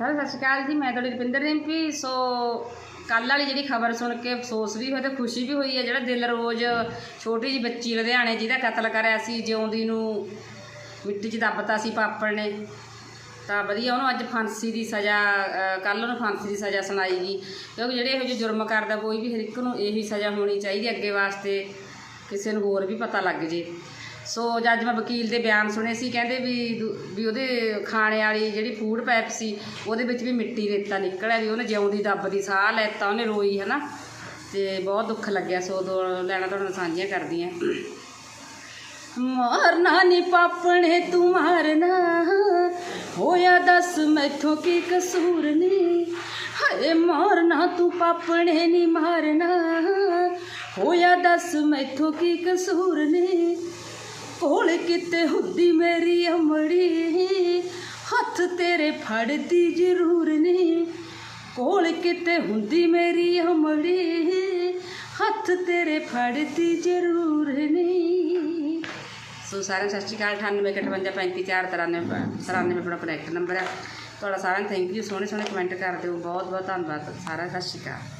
Sir, ਸਤਿ ਸ਼੍ਰੀ ਅਕਾਲ ਜੀ। ਮੈਂ ਤੁਹਾਡੀ ਰੁਪਿੰਦਰ ਰਿੰਪੀ। ਸੋ ਕੱਲ ਵਾਲੀ ਜਿਹੜੀ ਖਬਰ ਸੁਣ ਕੇ ਅਫਸੋਸ ਵੀ ਹੋਇਆ ਤੇ ਖੁਸ਼ੀ ਵੀ ਹੋਈ ਹੈ, ਜਿਹੜਾ ਦਿਲ ਰੋਜ਼ ਛੋਟੀ ਜੀ ਬੱਚੀ ਲੁਧਿਆਣੇ ਜਿਹਦਾ ਕਤਲ ਕਰਿਆ ਸੀ, ਜਿਉਂਦੀ ਨੂੰ ਮਿੱਟੀ 'ਚ ਦੱਬਤਾ ਸੀ ਪਾਪੜ ਨੇ। ਤਾਂ ਵਧੀਆ, ਉਹਨੂੰ ਅੱਜ ਫਾਂਸੀ ਦੀ ਸਜ਼ਾ ਕੱਲ ਉਹਨੂੰ ਫਾਂਸੀ ਦੀ ਸਜ਼ਾ ਸੁਣਾਈ ਗਈ। ਕਿਉਂਕਿ ਜਿਹੜੇ ਇਹੋ ਜਿਹੇ ਜੁਰਮ ਕਰਦਾ, ਕੋਈ ਵੀ ਹਰ ਇੱਕ ਨੂੰ ਇਹੀ ਸਜ਼ਾ ਹੋਣੀ ਚਾਹੀਦੀ ਅੱਗੇ ਵਾਸਤੇ। ਕਿਸੇ ਨੂੰ ਹੋਰ ਵੀ ਪਤਾ ਲੱਗ ਜੇ। ਸੋ ਜੱਜ ਮੈਂ ਵਕੀਲ ਦੇ ਬਿਆਨ ਸੁਣੇ ਸੀ, ਕਹਿੰਦੇ ਵੀ ਵੀ ਉਹਦੇ ਖਾਣੇ ਵਾਲੀ ਜਿਹੜੀ ਫੂਡ ਪੈਪ ਸੀ, ਉਹਦੇ ਵਿੱਚ ਵੀ ਮਿੱਟੀ ਰੇਤਾ ਨਿਕਲਿਆ ਵੀ ਉਹਨੇ ਜਿਉਂਦੀ ਦੱਬਦੀ ਸਾਹ ਲੈਤਾ, ਉਹਨੇ ਰੋਈ ਹੈ ਨਾ ਤੇ ਬਹੁਤ ਦੁੱਖ ਲੱਗਿਆ ਸੋ ਦੋ ਲੈਣਾ ਤੁਹਾਡੇ ਨਾਲ ਸਾਂਝੀਆਂ ਕਰਦੀਆਂ। ਮਾਰਨਾ ਨੀ ਪਾਪਣੇ, ਤੂੰ ਮਾਰਨਾ। ਹੋਇਆ ਦੱਸ ਮੈਥੋਂ ਕੀ ਕਸੂਰ ਨੇ? ਹਾਏ, ਮਾਰਨਾ ਤੂੰ ਪਾਪਣੇ, ਨੀ ਮਾਰਨਾ। ਹੋਇਆ ਦੱਸ ਮੈਥੋਂ ਕੀ ਕਸੂਰ ਨੇ? ਕਿਤੇ ਹੁੰਦੀ ਮੇਰੀ ਅਮੜੀ? ਹੱਥ ਤੇਰੇ ਫੜਦੀ ਜ਼ਰੂਰ ਨੀ ਕੋਲ ਕਿਤੇ ਹੁੰਦੀ ਮੇਰੀ ਅਮੜੀ? ਹੱਥ ਤੇਰੇ ਫੜਦੀ ਜ਼ਰੂਰ ਨੀ ਸੋ ਸਾਰਿਆਂ ਨੂੰ ਸਤਿ ਸ਼੍ਰੀ ਅਕਾਲ 9858 95 ਆਪਣਾ ਕਨੈਕਟ ਨੰਬਰ ਹੈ ਤੁਹਾਡਾ ਸਾਰਿਆਂ ਨੂੰ ਥੈਂਕ ਯੂ ਸੋਹਣੇ ਸੋਹਣੇ ਕਮੈਂਟ ਕਰ ਦਿਓ। ਬਹੁਤ ਬਹੁਤ ਧੰਨਵਾਦ ਸਾਰਿਆਂ ਦਾ। ਸਤਿ ਸ਼੍ਰੀ ਅਕਾਲ।